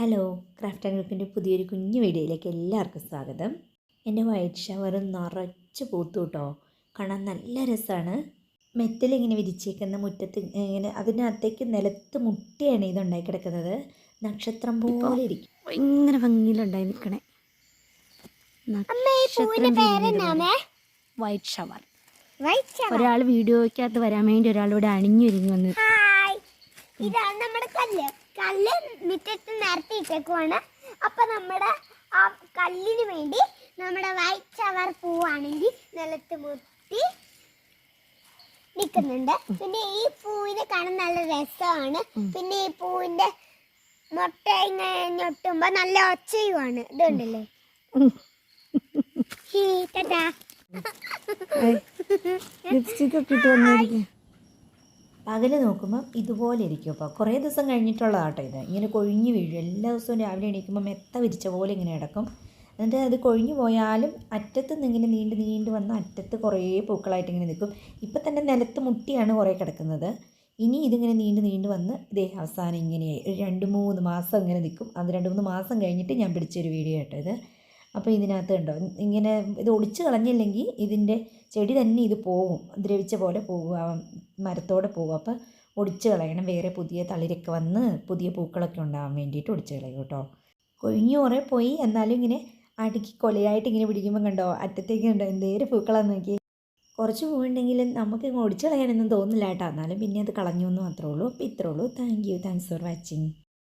Hello craft and ക്രാഫ്റ്റിന്റെ പുതിയൊരു കുഞ്ഞു വീഡിയോയിലേക്ക് എല്ലാവർക്കും സ്വാഗതം. എന്റെ വൈറ്റ് ഷവർ നിറച്ച് പൂത്തു കേട്ടോ. കാണാൻ നല്ല രസമാണ്. മെറ്റലിങ്ങനെ വിരിച്ചേക്കുന്ന മുറ്റത്ത് ഇങ്ങനെ അതിനകത്തേക്ക് നിലത്ത് മുട്ടിയാണ് ഇതുണ്ടായി കിടക്കുന്നത്. നക്ഷത്രം പോലെ ഇരിക്കും. ഭയങ്കര ഭംഗിയിലുണ്ടായി നിൽക്കണേ. White shower. ഒരാൾ വീഡിയോയ്ക്കകത്ത് വരാൻ വേണ്ടി ഒരാൾ ഇവിടെ അണിഞ്ഞൊരുങ്ങി വന്നു ഹായ്. ഇതാണ് നമ്മുടെ കല്ല്. കല്ല് മുറ്റത്ത് നിരത്തി ഇട്ടേക്കുവാണ്. അപ്പം നമ്മുടെ ആ കല്ലിന് വേണ്ടി നമ്മുടെ വൈറ്റ് ചവർ പൂവാണെങ്കിൽ നിലത്ത് മുത്തി നിൽക്കുന്നുണ്ട്. പിന്നെ ഈ പൂവിനെ കാണാൻ നല്ല രസമാണ്. പിന്നെ ഈ പൂവിന്റെ മുട്ട ഇങ്ങനെ ഞൊട്ടുമ്പോ നല്ല ഒച്ചയുമാണ്. ഇതുണ്ടല്ലേ? ഹീ, ടാറ്റാ. പകൽ നോക്കുമ്പം ഇതുപോലെ ഇരിക്കും. അപ്പോൾ കുറേ ദിവസം കഴിഞ്ഞിട്ടുള്ളതാട്ടോ ഇത്. ഇങ്ങനെ കൊഴിഞ്ഞ് വീഴും. എല്ലാ ദിവസവും രാവിലെ എണീക്കുമ്പോൾ മെത്ത വിരിച്ച പോലെ ഇങ്ങനെ കിടക്കും. എന്നിട്ട് അത് കൊഴിഞ്ഞു പോയാലും അറ്റത്ത് നിന്ന് ഇങ്ങനെ നീണ്ട് നീണ്ട് വന്ന് അറ്റത്ത് കുറേ പൂക്കളായിട്ട് ഇങ്ങനെ നിൽക്കും. ഇപ്പം തന്നെ നിലത്ത് മുട്ടിയാണ് കുറേ കിടക്കുന്നത്. ഇനി ഇതിങ്ങനെ നീണ്ട് നീണ്ട് വന്ന് ഇതേ അവസാനം ഇങ്ങനെയായി രണ്ട് മൂന്ന് മാസം ഇങ്ങനെ നിൽക്കും. അത് രണ്ട് മൂന്ന് മാസം കഴിഞ്ഞിട്ട് ഞാൻ പിടിച്ചൊരു വീഡിയോ കേട്ടോ ഇത്. അപ്പോൾ ഇതിനകത്ത് ഉണ്ടോ ഇങ്ങനെ ഇത് ഒടിച്ച് കളഞ്ഞില്ലെങ്കിൽ ഇതിന്റെ ചെടി തന്നെ ഇത് പോകും ദ്രവിച്ച പോലെ പോകും മരത്തോടെ പോകും അപ്പോൾ ഒടിച്ച് കളയണം. വേറെ പുതിയ തളിരൊക്കെ വന്ന് പുതിയ പൂക്കളൊക്കെ ഉണ്ടാകാൻ വേണ്ടിയിട്ട് ഒടിച്ച് കളയും കേട്ടോ. കൊഴിഞ്ഞു കുറേ പോയി. എന്നാലും ഇങ്ങനെ അടുക്കി കൊലയായിട്ട് ഇങ്ങനെ പിടിക്കുമ്പോൾ കണ്ടോ? അറ്റത്തേക്ക് കണ്ടോ? എന്തേരം പൂക്കളാന്ന് നോക്കി കുറച്ച് പൂവുണ്ടെങ്കിലും നമുക്ക് ഇങ്ങ് ഒടിച്ച് കളയാനൊന്നും തോന്നില്ല കേട്ടോ. എന്നാലും പിന്നെ അത് കളഞ്ഞു എന്ന് മാത്രമേ ഉള്ളൂ. അപ്പോൾ ഇത്രേ ഉള്ളൂ. Thank you thanks for watching